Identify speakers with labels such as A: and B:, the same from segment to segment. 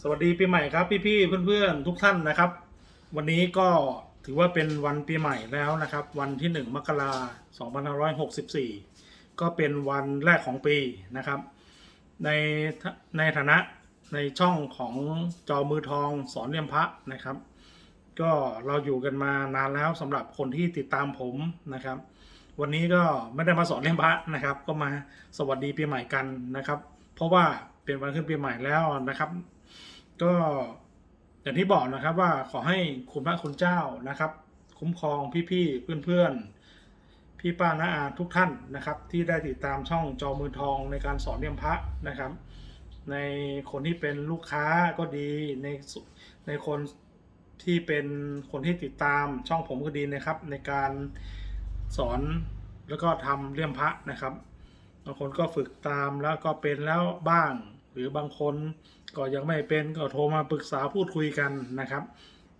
A: สวัสดีปีใหม่ครับพี่ๆเพื่อนๆทุกท่านนะครับ วันนี้ก็ถือว่าเป็นวันปีใหม่แล้วนะครับ วันที่ 1 มกราคม2564 ก็เป็นวันแรกของปีนะครับ ในในฐานะในช่องของจอมือทองสอนเรียมพระนะครับ ก็เราอยู่กันมานานแล้วสำหรับคนที่ติดตามผมนะครับ วันนี้ก็ไม่ได้มาสอนเล่มพระนะครับ ก็มาสวัสดีปีใหม่กันนะครับ เพราะว่าเป็นวันขึ้นปีใหม่แล้วนะครับ ก็อย่างที่บอกนะครับว่าขอให้คุณพระคุณเจ้านะครับ คุ้มครองพี่ๆเพื่อนๆ พี่ป้าน้าอาทุกท่านนะครับ ที่ได้ติดตามช่องจอมือทองในการสอนเรียมพระนะครับ ในคนที่เป็นลูกค้าก็ดีในในคนที่เป็นคนที่ติดตามช่องผมก็ดีนะครับ ในการสอนแล้วก็ทำเลี่ยมพระนะครับบางคนก็ฝึกตามแล้วก็เป็นแล้วบ้าง หรือบางคนก็ยังไม่เป็นก็โทรมาปรึกษาพูดคุยกันนะครับ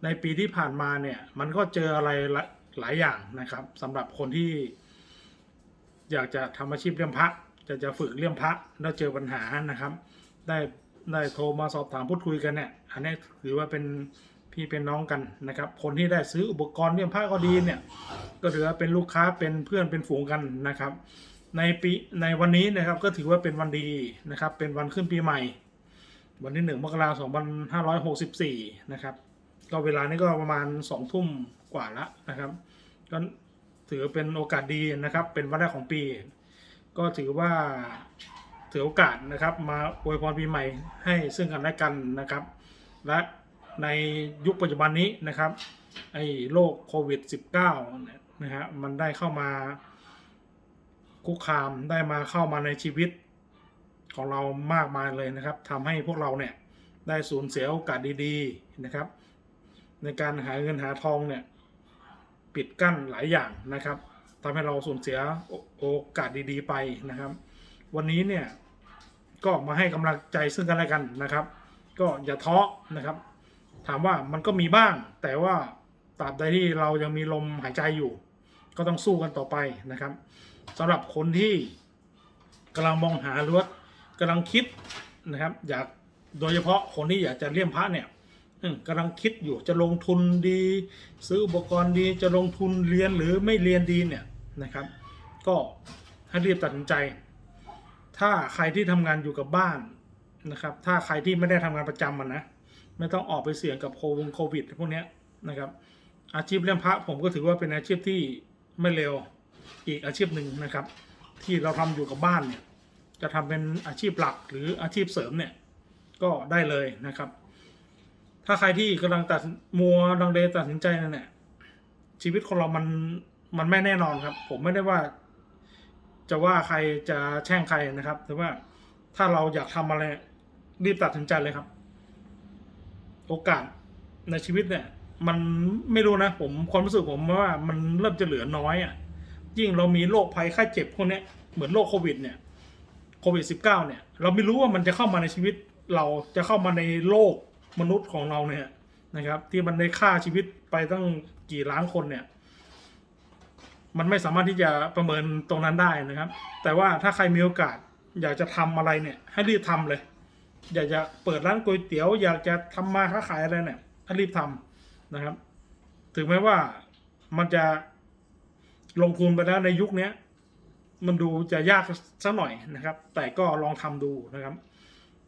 A: ในปีที่ผ่านมาเนี่ยมันก็เจออะไรหลายหลายอย่างนะครับสำหรับคนที่ อยากจะทำอาชีพเลี่ยมพระจะจะฝึกเลี่ยมพระแล้วเจอปัญหานะครับ ได้ได้โทรมาสอบถามพูดคุยกันเนี่ยอันนี้ถือว่าเป็นพี่เป็นน้องกันนะครับ คนที่ได้ซื้ออุปกรณ์เลี่ยมพระก็ดีเนี่ย ก็ถือว่าเป็นลูกค้าเป็นเพื่อนเป็นฝูงกันนะครับ ในปีในวันนี้นะครับก็ถือว่าเป็นวันดีนะครับ เป็นวันขึ้นปีใหม่ วันที่หนึ่งมกราคม2564นะครับก็เวลานี้ก็ประมาณสองทุ่มกว่าละนะครับก็ถือเป็นโอกาสดีนะครับ เป็นวันแรกของปี ก็ถือว่าถือโอกาสนะครับมาอวยพรปีใหม่ให้ซึ่งกันและกันนะครับ และในยุคปัจจุบันนี้นะครับไอ้โรคโควิด -19 เนี่ยนะฮะมันได้เข้ามา คุกคามได้มาเข้ามาในชีวิตของเรามากมายเลยนะครับทำให้พวกเราเนี่ยได้สูญเสียโอกาสดีๆนะครับ ในการหาเงินหาทองเนี่ยปิดกั้นหลายอย่างนะครับทำให้เราสูญเสียโอโอกาสดีๆไปนะครับ วันนี้เนี่ยก็มาให้กำลังใจซึ่งกันและกันนะครับ ก็อย่าท้อนะครับ ถามว่ามันก็มีบ้าง แต่ว่าตราบใดที่เรายังมีลมหายใจอยู่ ก็ต้องสู้กันต่อไปนะครับสำหรับคนที่กำลังมองหาหรือว่ากำลังคิดนะครับ อยากโดยเฉพาะคนที่อยากจะเลี่ยมพระเนี่ยกำลังคิดอยู่จะลงทุนดี ซื้ออุปกรณ์ดีจะลงทุนเรียนหรือไม่เรียนดีเนี่ยนะครับ ก็ให้รีบตัดสินใจ ถ้าใครที่ทำงานอยู่กับบ้านนะครับ ถ้าใครที่ไม่ได้ทำงานประจำมันนะไม่ต้องออกไปเสี่ยงกับโควงโควิดพวกนี้นะครับ อาชีพเลี้ยงพระผมก็ถือว่าเป็นอาชีพที่ ไม่เร็วอีกอาชีพหนึ่งนะครับ ที่เราทำอยู่กับบ้านเนี่ยจะทำเป็นอาชีพหลักหรืออาชีพเสริมเนี่ยก็ได้เลยนะครับ ถ้าใครที่กำลังตัดมัวลังเลตัดสินใจนั่นแหละชีวิตของเรามันมันไม่แน่นอนครับ ผมไม่ได้ว่า จะว่าใครจะแช่งใครนะครับ แต่ว่าถ้าเราอยากทำอะไรรีบตัดสินใจเลยครับ โอกาสในชีวิตเนี่ย มันไม่รู้นะผมความรู้สึกผมว่ามันเริ่มจะเหลือน้อยอะยิ่งเรามีโรคภัยไข้เจ็บพวกนี้เหมือนโรคโควิดเนี่ยโควิด -19 เนี่ย เราไม่รู้ว่ามันจะเข้ามาในชีวิตเราจะเข้ามาในโลกมนุษย์ของเราเนี่ยนะครับ ที่มันได้ฆ่าชีวิตไปตั้งกี่ล้านคนเนี่ย มันไม่สามารถที่จะประเมินตรงนั้นได้นะครับ แต่ว่าถ้าใครมีโอกาสอยากจะทำอะไรเนี่ย ให้รีบทำเลย อยากจะเปิดร้านก๋วยเตี๋ยว อยากจะทำมาค้าขายอะไรเนี่ยให้รีบทำ นะครับ ถึงแม้ว่ามันจะลงทุนไปแล้วในยุคนี้มันดูจะยากสักหน่อยนะครับ แต่ก็ลองทำดูนะครับ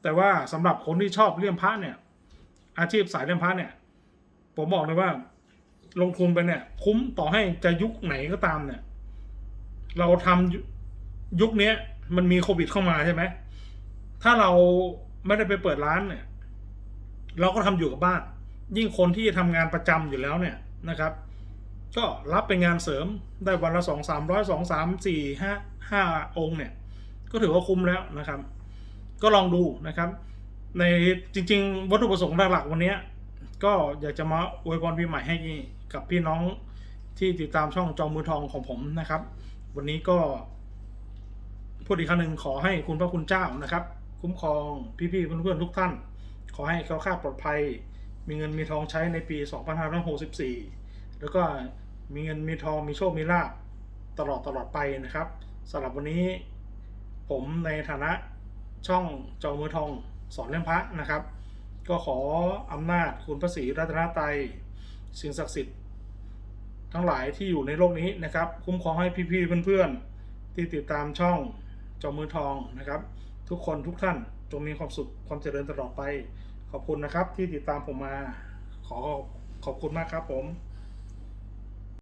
A: แต่ว่าสำหรับคนที่ชอบเลี่ยมพระเนี่ย อาชีพสายเลี่ยมพระเนี่ย ผมบอกเลยว่า ลงทุนไปเนี่ย คุ้มต่อให้จะยุคไหนก็ตามเนี่ย เราทำยุยุคนี้มันมีโควิดเข้ามาใช่ไหมถ้าเราไม่ได้ไปเปิดร้านเนี่ย เราก็ทำอยู่กับบ้าน ยิ่งคนที่ทำงานประจำอยู่แล้วเนี่ยนะครับ ก็รับเป็นงานเสริมได้วันละสองสามร้อยสองสามสี่ห้าห้าองค์เนี่ย ก็ถือว่าคุ้มแล้วนะครับ ก็ลองดูนะครับ ในจริง ๆ วัตถุประสงค์หลักๆวันนี้ก็อยากจะมาอวยพรปีใหม่ให้กับพี่น้องที่ติดตามช่องจอมมือทองของผมนะครับ วันนี้ก็พูดอีกครั้งหนึ่งขอให้คุณพระคุณเจ้านะครับ คุ้มครองพี่ๆเพื่อนๆทุกท่าน ขอให้เขาค่าปลอดภัย มีเงินมีทองใช้ในปี 2564 แล้วก็มีเงินมีทองมีโชคมีลาภตลอดตลอดไปนะครับสำหรับวันนี้ ผมในฐานะช่องจอมือทองสอนเล่มพระนะครับ ก็ขออำนาจคุณพระศรีรัตนตรัยสิ่งศักดิ์สิทธิ์ ทั้งหลายที่อยู่ในโลกนี้นะครับ คุ้มครองให้พี่ๆเพื่อนๆ ที่ติดตามช่องจอมือทองนะครับ ทุกคนทุกท่านจงมีความสุขความเจริญตลอดไป ขอบคุณนะครับที่ติดตามผมมา ขอขอบคุณมากครับผม